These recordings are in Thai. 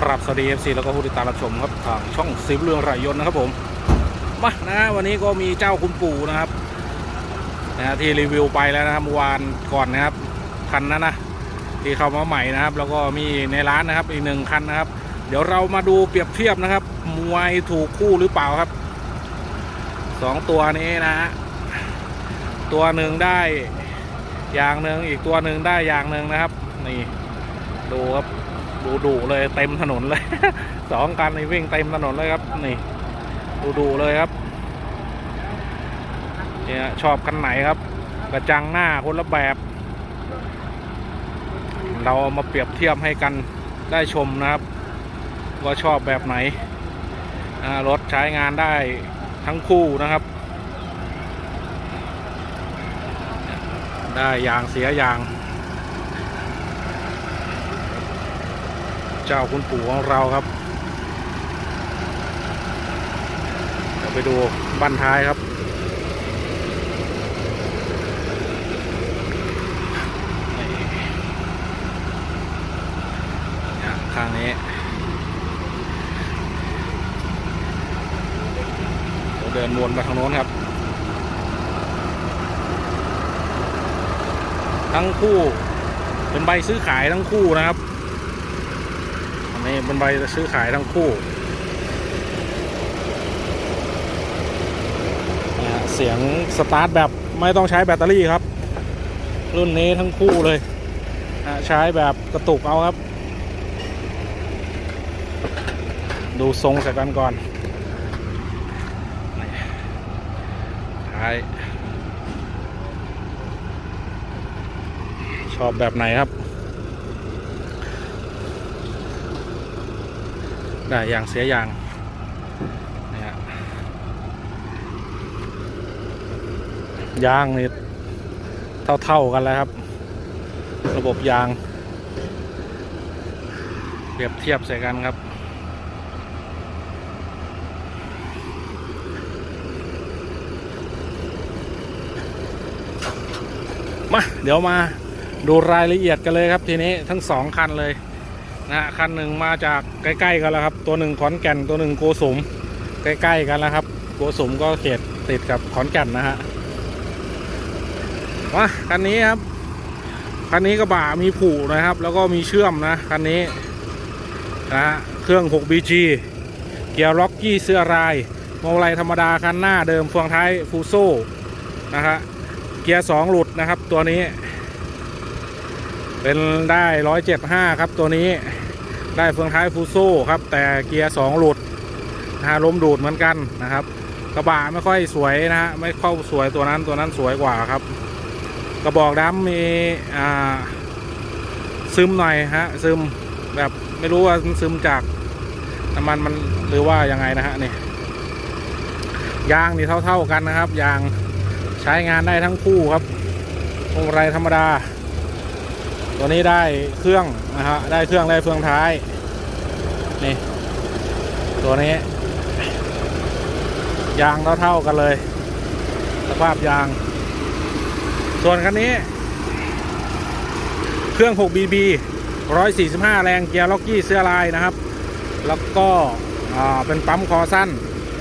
ครับสวัสดี FC แล้วก็ผู้ติดตามรับชมครับทางช่องสิบเรื่องรายยนต์นะครับผมมานะฮะวันนี้ก็มีเจ้าคุณปู่นะครับนะฮะที่รีวิวไปแล้วนะครับเมื่อวานก่อนนะครับคันนั้นนะที่เข้ามาใหม่นะครับ แล้วก็มีในร้านนะครับอีกหนึ่งคันนะครับ เดี๋ยวเรามาดูเปรียบเทียบนะครับ มวยถูกคู่หรือเปล่าครับสองตัวนี้นะฮะตัวหนึ่งได้อย่างหนึ่งอีกตัวหนึ่งได้อย่างหนึ่งนะครับ นี่ดูครับ ดูดูเลยเต็มถนนเลย สองคันนี่วิ่งเต็มถนนเลยครับ นี่ ดูดูเลยครับ เนี่ยชอบคันไหนครับ กระจังหน้าคนละแบบ เราเอามาเปรียบเทียบให้กันได้ชมนะครับ ว่าชอบแบบไหนรถใช้งานได้ทั้งคู่นะครับ ได้ยางเสียยาง เจ้าคุณปู่ของเราครับเดี๋ยวไปดูบ้านท้ายครับ ข้างนี้เดี๋ยวเดินวนไปทางโน้นครับ ทั้งคู่เป็นใบซื้อขายทั้งคู่นะครับ นนี้เป็นใบซื้อขายทั้งคู่นะฮะเสียงสตาร์ทแบบไม่ต้องใช้แบตเตอรี่ครับ รุ่นนี้ทั้งคู่เลย ใช้แบบกระตุกเอาครับ ดูทรงใส่กันก่อนท้ายชอบแบบไหนครับ ได้อย่างเสียอย่างนี่ฮะยางนี่เท่าๆกันแล้วครับ ระบบยาง เปรียบเทียบใส่กันครับมาเดี๋ยวมาดูรายละเอียดกันเลยครับทีนี้ทั้งสองคันเลย นะฮะคันหนึ่งมาจากใกล้ๆกันแล้วครับ ตัวหนึ่งขอนแก่นตัวหนึ่งโกสุมใกล้ๆกันแล้วครับ โกสุมก็เขตติดกับขอนแก่นนะฮะมาคันนี้ครับคันนี้กระบะมีผูนะครับ แล้วก็มีเชื่อมนะคันนี้นะฮะเครื่อง 6BG เกียร์ล็อกกี้เสื้อรายโมไลธรรมดาคันหน้าเดิมเฟืองท้ายฟูโซ่นะฮะเกียร์สองหลุดนะครับตัวนี้ เป็นได้ร้อยเจ็ดห้าครับตัวนี้ ได้เฟืองท้ายฟูโซ่ครับ แต่เกียร์สองหลุดนะฮะล้มดูดเหมือนกันนะครับ กระบะไม่ค่อยสวยนะฮะไม่เข้าสวยตัวนั้นตัวนั้นสวยกว่าครับ กระบอกดำมีอ่าซึมหน่อยฮะซึมแบบไม่รู้ว่าซึมจากน้ำมันมันหรือว่ายังไงนะฮะนี่ยางนี่เท่าๆกันนะครับยางใช้งานได้ทั้งคู่ครับพวงมาลัยธรรมดา ตัวนี้ได้เครื่องนะฮะได้เครื่องได้เฟืองท้ายนี่ตัวนี้ ยางเท่าๆกันเลย สภาพยาง ส่วนคันนี้ เครื่อง 6BB 145 แรงเกียร์ล็อกกี้เสื้อลายนะครับ แล้วก็เป็นปั๊มคอสั้น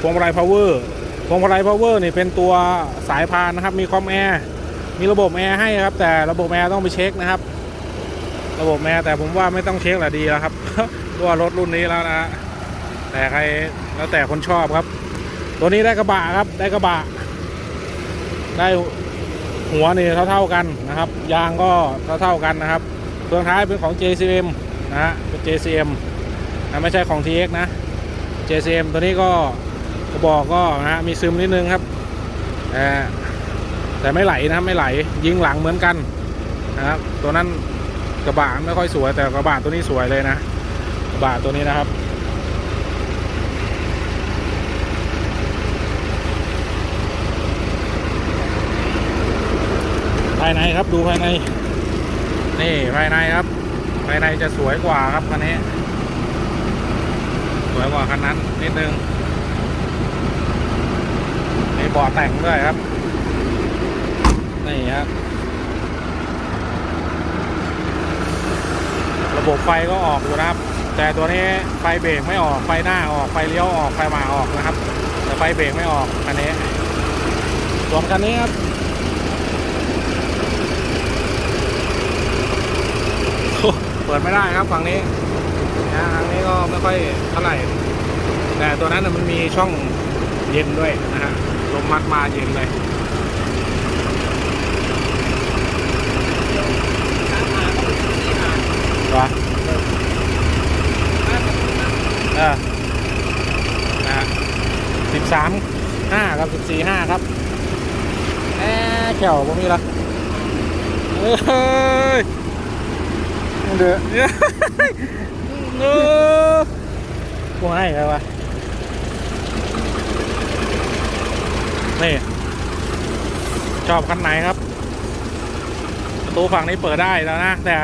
พวงมาลัยพาวเวอร์พวงมาลัยพาวเวอร์นี่เป็นตัวสายพานนะครับ มีคอมแอร์ มีระบบแอร์ให้ครับ แต่ระบบแอร์ต้องไปเช็คนะครับ ระบบแม่แต่ผมว่าไม่ต้องเช็คแหละดีแล้วครับเพราะว่ารถรุ่นนี้แล้วนะฮะแต่ใครแล้วแต่คนชอบครับ ตัวนี้ได้กระบะครับ ได้กระบะ ได้หัวนี่เท่าๆกันนะครับ ยางก็เท่าๆกันนะครับเครื่องท้ายเป็นของ JCM นะฮะเป็น JCM นะไม่ใช่ของ TX นะ JCM ตัวนี้ก็กระบอกก็นะฮะมีซึมนิดนึงครับแต่แต่ไม่ไหลนะครับไม่ไหลยิงหลังเหมือนกันนะครับตัวนั้น กระบะไม่ค่อยสวยแต่กระบะตัวนี้สวยเลยนะกระบะตัวนี้นะครับ ภายในครับดูภายใน นี่ภายในครับ ภายในจะสวยกว่าครับคันนี้ สวยกว่าคันนั้นนิดนึงมีเบาะแต่งด้วยครับ นี่ครับ ระบบไฟก็ออกอยู่นะครับ แต่ตัวนี้ไฟเบรกไม่ออกไฟหน้าออกไฟเลี้ยวออกไฟหมาออกนะครับ แต่ไฟเบรกไม่ออกคันนี้ส่วนคันนี้ครับเปิดไม่ได้ครับฝั่งนี้นะทางนี้ก็ไม่ค่อยเท่าไหร่แต่ตัวนั้นน่ะมันมีช่องเย็นด้วยนะฮะลมมัดมาเย็นเลย วะเออนะฮะสิบสามห้าครับสิบสี่ ห้าครับแอแขวผมมีละเอ้ยเดือดเออกูให้ใครวะนี่ชอบคันไหนครับประตูฝั่งนี้เปิดได้แล้วนะ แต่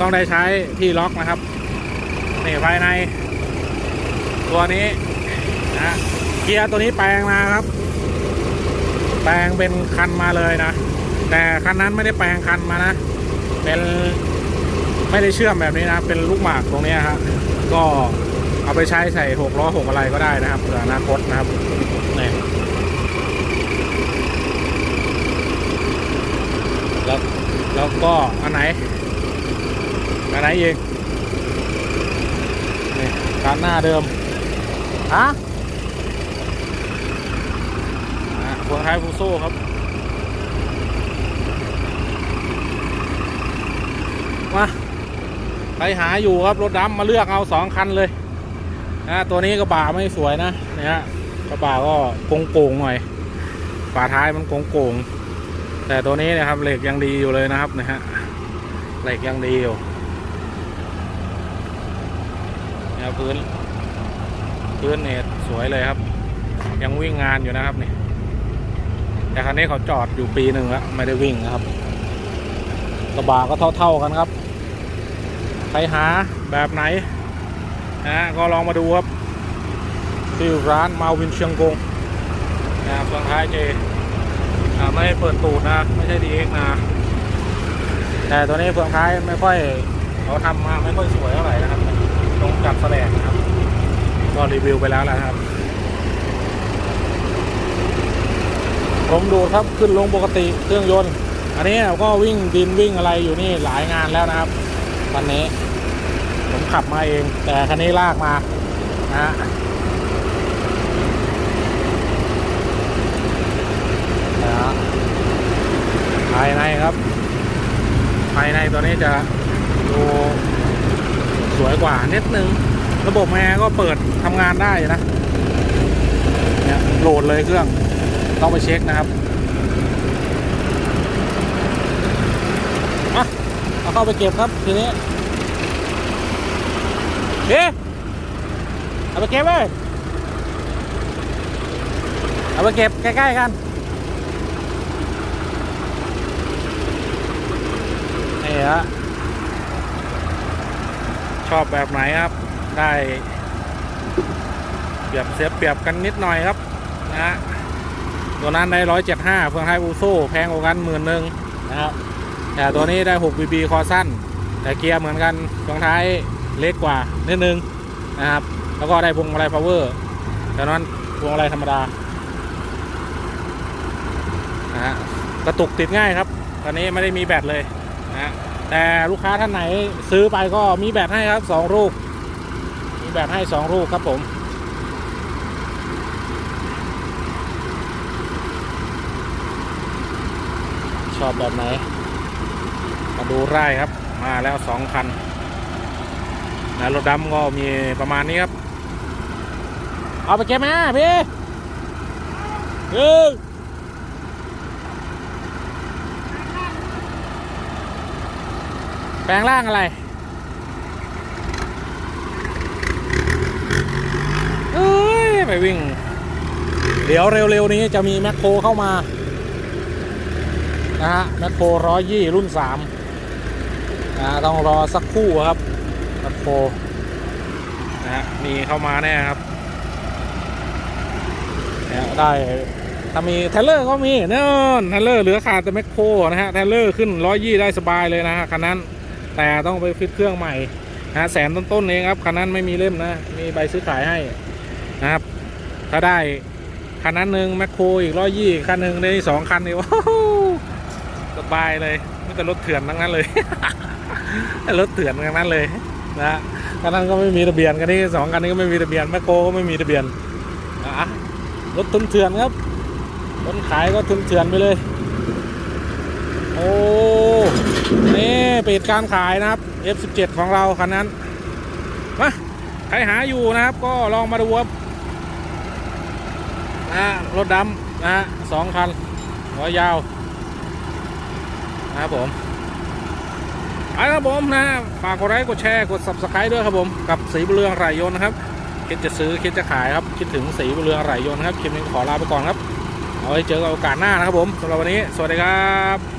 ต้องได้ใช้ที่ล็อกนะครับนี่ภายใน ตัวนี้นะเกียร์ตัวนี้แปลงมาครับ แปลงเป็นคันมาเลยนะ แต่คันนั้นไม่ได้แปลงคันมานะ เป็นไม่ได้เชื่อมแบบนี้นะ เป็นลูกหมากตรงนี้ครับก็เอาไปใช้ใส่หกล้อหกอะไรก็ได้นะครับเผื่ออนาคตนะครับนี่แล้วแล้วก็อันไหนอันไหนอีกนี่การหน้าเดิมฮะ อะพวท้ายฟูโซ่ครับมาใครหาอยู่ครับรถดำมาเลือกเอาสองคันเลยนะตัวนี้กระบะไม่สวยนะเนี่ยกระบะก็โกงโกงๆหน่อยฝาท้ายมันโกงโกงๆแต่ตัวนี้นะครับเหล็กยังดีอยู่เลยนะครับนะฮะเหล็กยังดีอยู่เนี่ยพื้นพื้นเนี่ยสวยเลยครับ ยังวิ่งงานอยู่นะครับนี่ แต่คันนี้เขาจอดอยู่ปีหนึ่งแล้วไม่ได้วิ่งนะครับกระบะก็เท่า ๆกันครับ ใครหาแบบไหนนะก็ลองมาดูครับที่ร้านมาวินเชียงกงนะครับส่วนท้ายเจไม่ได้เปิดตูดนะ ไม่ใช่ดีเอ็กนะแต่ตัวนี้เฟืองท้ายไม่ค่อยเขาทำมาไม่ค่อยสวยเท่าไหร่นะครับตรงจับแสลกนะครับ ก็รีวิวไปแล้วแหละครับ ผมดูครับขึ้นลงปกติเครื่องยนต์ อันนี้ก็วิ่งดินวิ่งอะไรอยู่นี่หลายงานแล้วนะครับคันนี้ผมขับมาเอง แต่คันนี้ลากมานะฮะนะฮะภายในครับ ภายในตัวนี้จะดูสวยกว่านิดนึง ระบบแอร์ก็เปิดทำงานได้นะเนี่ยโหลดเลยเครื่อง ต้องไปเช็คนะครับอะเอาเข้าไปเก็บครับทีนี้เอ๊ะเอาไปเก็บเลยเอาไปเก็บใกล้ๆกันนี่ฮะชอบแบบไหนครับ ได้เปรียบเสียเปรียบกันนิดหน่อยครับนะฮะ ตัวนั้นได้ร้อยเจ็ดห้าเฟืองไทยอูโซ่แพงกว่ากันหมื่นหนึ่งนะครับแต่ตัวนี้ได้6 BB คอสั้น แต่เกียร์เหมือนกันรองท้ายเล็กกว่านิดนึงนะครับ แล้วก็ได้พวงมาลัยพาวเวอร์แต่นั้นพวงมาลัยธรรมดานะฮะกระตุกติดง่ายครับ ตอนนี้ไม่ได้มีแบตเลยนะฮะแต่ลูกค้าท่านไหนซื้อไปก็มีแบตให้ครับ 2 ลูก มีแบตให้ 2 ลูกครับผม ชอบแบบไหน มาดูไร่ครับ มาแล้วสองคันนะรถดำก็มีประมาณนี้ครับ เอาไปเก็บมาพี่เออแปลงร่างอะไรเอ้ยไปวิ่ง เดี๋ยวเร็วๆนี้จะมีแมคโครเข้ามา นะฮะแมคโครร้อยยี่รุ่นสามนะต้องรอสักคู่ครับแมคโครนะฮะมีเข้ามาแน่ครับนี่ยได้ถ้ามีเทเลอร์ก็มีเน่นเทเลอร์เหลือขาดแต่แมคโครนะฮะเทเลอร์ขึ้นร้อยยี่ได้สบายเลยนะฮะคันนั้นแต่ต้องไปฟิตเครื่องใหม่นะแสนต้นๆเองครับคันนั้นไม่มีเล่มนะ มีใบซื้อขายให้นะครับ ถ้าได้คันนั้นหนึ่งแมคโครอีกร้อยยี่คันหนึ่งได้สองคันนี่ว้าว สบายเลยไม่แต่รถเถื่อนทั้งนั้นเลยรถเถื่อนทั้งนั้นเลยนะคันนั้นก็ไม่มีทะเบียนคันนี้สองคันนี้ก็ไม่มีทะเบียนแมคโครก็ไม่มีทะเบียนอะรถทุนเถื่อนครับคนขายก็ทุนเถื่อนไปเลย โอ้นี่ปิดการขายนะครับ F17 ของเราคันนั้นมาใครหาอยู่นะครับ ก็ลองมาดูครับนะฮะรถดำนะฮะสองคันหัวยาว นะครับผมไปครับผมนะฝากกดไลค์กดแชร์กด subscribe ด้วยครับผมกับสีบุเรืองไหรยน์นะครับคิดจะซื้อคิดจะขายครับคิดถึงสีบุเรืองไหรยน์ครับคลิปนี้ขอลาไปก่อนครับเอาไว้เจอกันโอกาสหน้านะครับผมสำหรับวันนี้ สวัสดีครับ